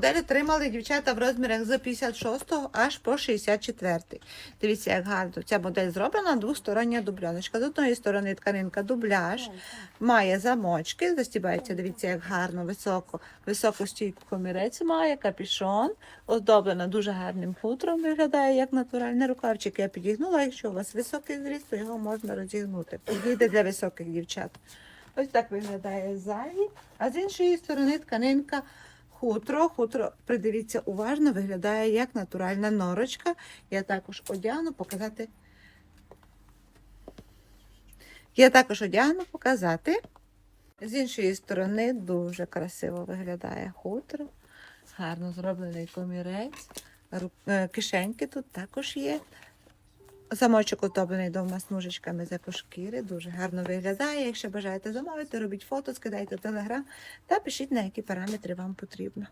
Модель отримали дівчата в розмірах з 56 аж по 64. Дивіться, як гарно. Ця модель зроблена двостороння дубльоночка. З одної сторони тканинка дубляж, має замочки, застібається, дивіться, як гарно, високо, високо стійку комірець має, капішон, оздоблена дуже гарним хутром, виглядає як натуральний рукавчик. Я підігнула, якщо у вас високий зріст, то його можна розігнути. Підійде для високих дівчат. Ось так виглядає ззаді, а з іншої сторони тканинка хутро. Хутро, придивіться уважно, виглядає як натуральна норочка. Я також одягну показати. Я також одягну показати. З іншої сторони дуже красиво виглядає хутро. Гарно зроблений комірець. Е, Кишеньки тут також є. Замочок оздоблений двома смужечками з екошкіри. Дуже гарно виглядає. Якщо бажаєте замовити, робіть фото, скидайте в телеграм та пишіть, на які параметри вам потрібно.